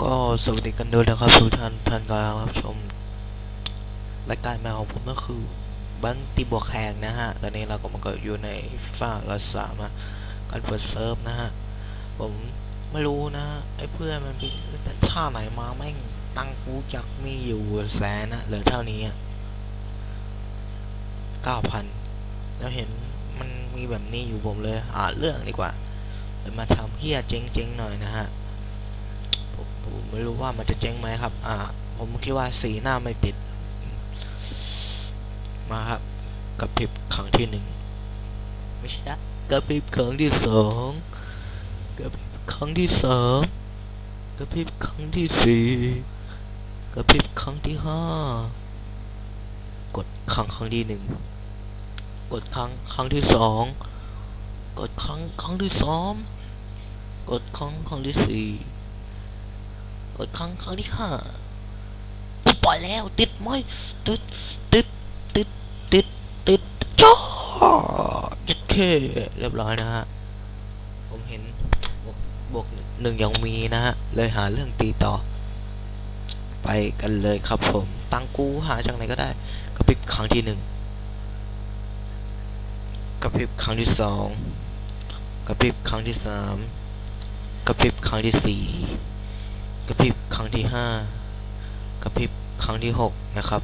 ก็สวัสดีกันด้วยนะครับทุกท่านท่านกำลังรับชมรายการม่ของผมก็คือบังตีบวกแข่งนะฮะตอนนี้เราก็มาเกิดอยู่ในฟ้าเราสามะการเปิดเซิร์ฟนะฮะผมไม่รู้นะไอ้เพื่อนมันไปแต่ท่าไหนมาแม่งตั้งกูจักมีอยู่แสนนะเหลือเท่านี้เก้าพันแล้วเห็นมันมีแบบนี้อยู่ผมเลยอ่านเรื่องดีกว่าเลยมาทำเฮียเจ๊งๆหน่อยนะฮะ ไม่รู้ว่ามันจะเจ๊งไหมครับ อ่า ผมคิดว่าสีหน้าไม่ติด มาครับกระพริบครั้งที่หนึ่งไม่ใช่กระพริบครั้งที่สองกระพริบครั้งที่สามกระพริบครั้งที่สี่กระพริบครั้งที่ห้ากดครั้งครั้งที่หนึ่งกดครั้งครั้งที่สองกดครั้งครั้งที่สามกดครั้งครั้งที่สี่ กดครั้งครั้งที่ห้าปล่อยแล้ว ติดไหมติดติดติดติดติดจ้าโอเคเรียบร้อยนะฮะ ผมเห็นบวกบวกหนึ่งยังมีนะฮะ เลยหาเรื่องตีต่อ ไปกันเลยครับผม ตังกูหาจากไหนก็ได้ กระพริบครั้งที่หนึ่งกระพริบครั้งที่สองกระพริบครั้งที่สามกระพริบครั้งที่สี่ กระพริบครั้งที่ห้ากระพริบครั้งที่หกนะครับ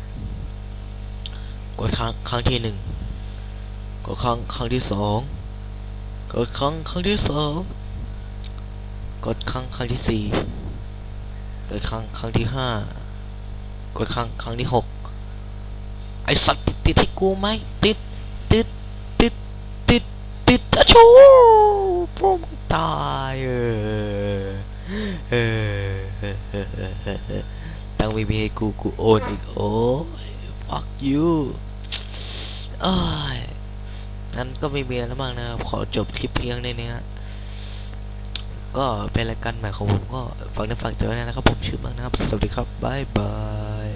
กดครั้งครั้งที่หนึ่งกดครั้งครั้งที่สองกดครั้งครั้งที่สามกดครั้งครั้งที่สี่กดครั้งครั้งที่ห้ากดครั้งครั้งที่หกไอสัตว์ติดติดให้กูไหมติดติดติดติดติดอะชูพวกมึงตายเออเออ ตังไม่มีให้กูกูโอนอีก โอ้ย fuck you เอ้ยงั้นก็ไม่มีแล้วมั้งนะครับ ขอจบคลิปเพียงในนี้ฮะก็เป็นรายการใหม่ของผมก็ฝากในฝากเจอนะครับ ผมชื่อบ้างนะครับ สวัสดีครับ บ๊ายบาย